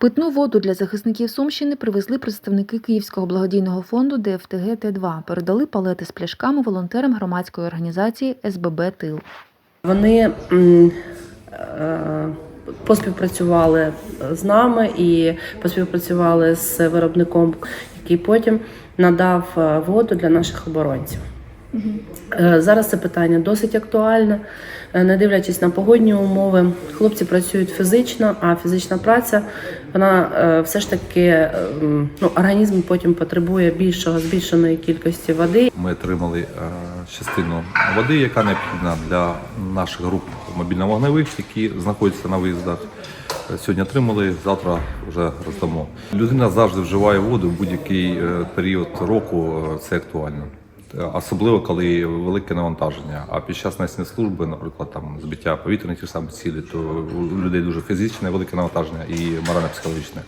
Питну воду для захисників Сумщини привезли представники Київського благодійного фонду ДФТГ Т2. Передали палети з пляшками волонтерам громадської організації СББ Тил. Вони е, поспівпрацювали з нами і поспівпрацювали з виробником, який потім надав е, воду для наших оборонців. Е, Зараз це питання досить актуальне, Е, не дивлячись на погодні умови. Хлопці працюють фізично, а фізична праця вона е, все ж таки ну, організм потім потребує більшого збільшеної кількості води. Ми отримали частину води, яка необхідна для наших груп мобільно-вогневих, які знаходяться на виїздах. Сьогодні отримали, завтра вже роздамо. Людина завжди вживає воду в будь-який період року. Це актуально. Особливо коли велике навантаження. А під час несення служби, наприклад, там збиття повітряних тих самих цілей, то у людей дуже фізичне велике навантаження і морально-психологічне.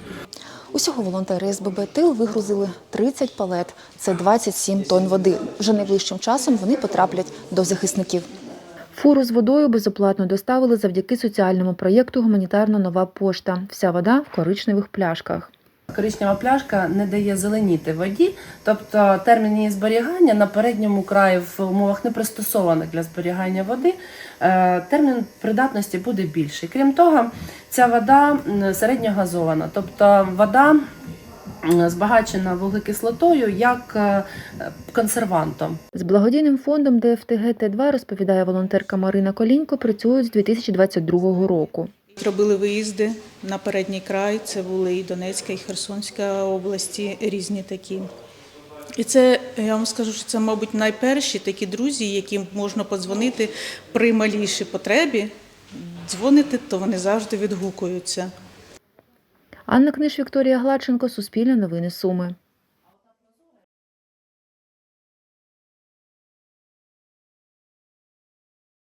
Усього волонтери СББ Тил вигрузили 30 палет. Це 27 тонн води. Вже найближчим часом вони потраплять до захисників. Фуру з водою безоплатно доставили завдяки соціальному проєкту Гуманітарна нова пошта. Вся вода в коричневих пляшках. Коричнева пляшка не дає зеленіти воді, тобто термін її зберігання на передньому краї в умовах не пристосованих для зберігання води. е, Термін придатності буде більший. Крім того, ця вода середньогазована, тобто вода збагачена вуглекислотою як е, консервантом. З благодійним фондом ДФТГ Т2, розповідає волонтерка Марина Колінько, працюють з 2022 року. Робили виїзди на передній край. Це були і Донецька, і Херсонська області, різні такі. І це я вам скажу, що це, мабуть, найперші такі друзі, яким можна подзвонити при малійшій потребі. Дзвонити, то вони завжди відгукуються. Анна Книж, Вікторія Гладченко, Суспільне новини Суми.